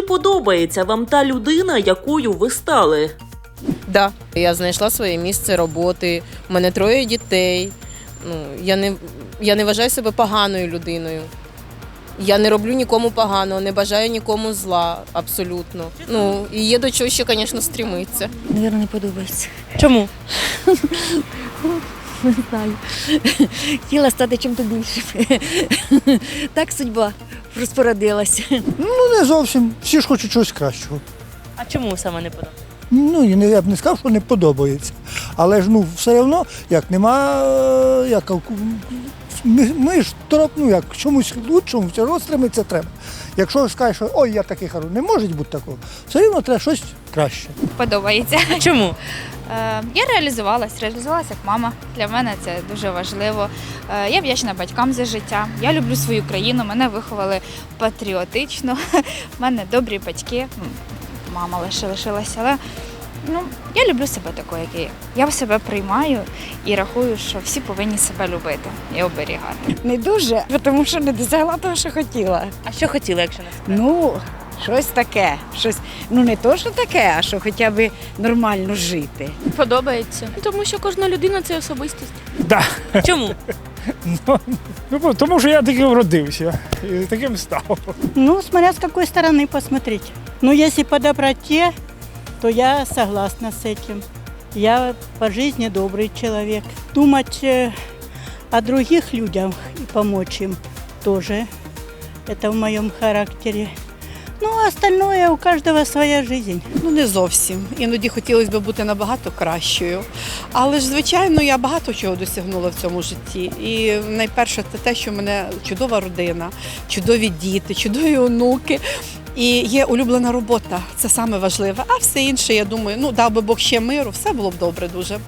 Чи подобається вам та людина, якою ви стали? Да, я знайшла своє місце роботи. У мене троє дітей. Ну, я не, я не вважаю себе поганою людиною. Я не роблю нікому поганого, не бажаю нікому зла абсолютно. Ну і є до чого ще, звісно, стрімитися. Навірно, не подобається. Чому? Не знаю. Хотіла стати чим-то більшим. Так судьба розпорядилася. Ну, не зовсім. Всі ж хочуть чогось кращого. А чому саме не подобається? Ну, і я б не сказав, що не подобається. Але ж ну, все одно, як нема, е, як, ми, ми ж тороп, ну, як чомусь лучшому, все одно треба. Якщо скажеш, що ой, я такий хороший, не може бути такого. Все одно треба щось краще. подобається. Чому? Е, Я реалізувалась, реалізувалася як мама. Для мене це дуже важливо. Е, Я вдячна батькам за життя. Я люблю свою країну, мене виховали патріотично. У мене добрі батьки. Мама лише лишилася, але ну, я люблю себе такою, як я є. Я себе приймаю і рахую, що всі повинні себе любити і оберігати. Не дуже, тому що не досягла того, що хотіла. А що хотіли, якщо не секрет? Ну, щось таке. Щось, ну не то, що таке, а що хоча б нормально жити. Подобається. Тому що кожна людина це особистість. Да. Чому? Ну, бо- тому що я таким родився і таким став. Ну, смотря с какой стороны посмотреть. Ну, если по доброте, то я согласна с этим. Я по жизни добрый человек. Думать э, о других людях и помочь им тоже. Это в моем характере. Ну, а остальное у каждого своя жизнь. Ну не зовсім. Іноді хотілося б бути набагато кращою. Але ж, звичайно, я багато чого досягнула в цьому житті. І найперше це те, що в мене чудова родина, чудові діти, чудові онуки. І є улюблена робота. Це саме важливе. А все інше, я думаю, ну дав би Бог ще миру, все було б добре дуже.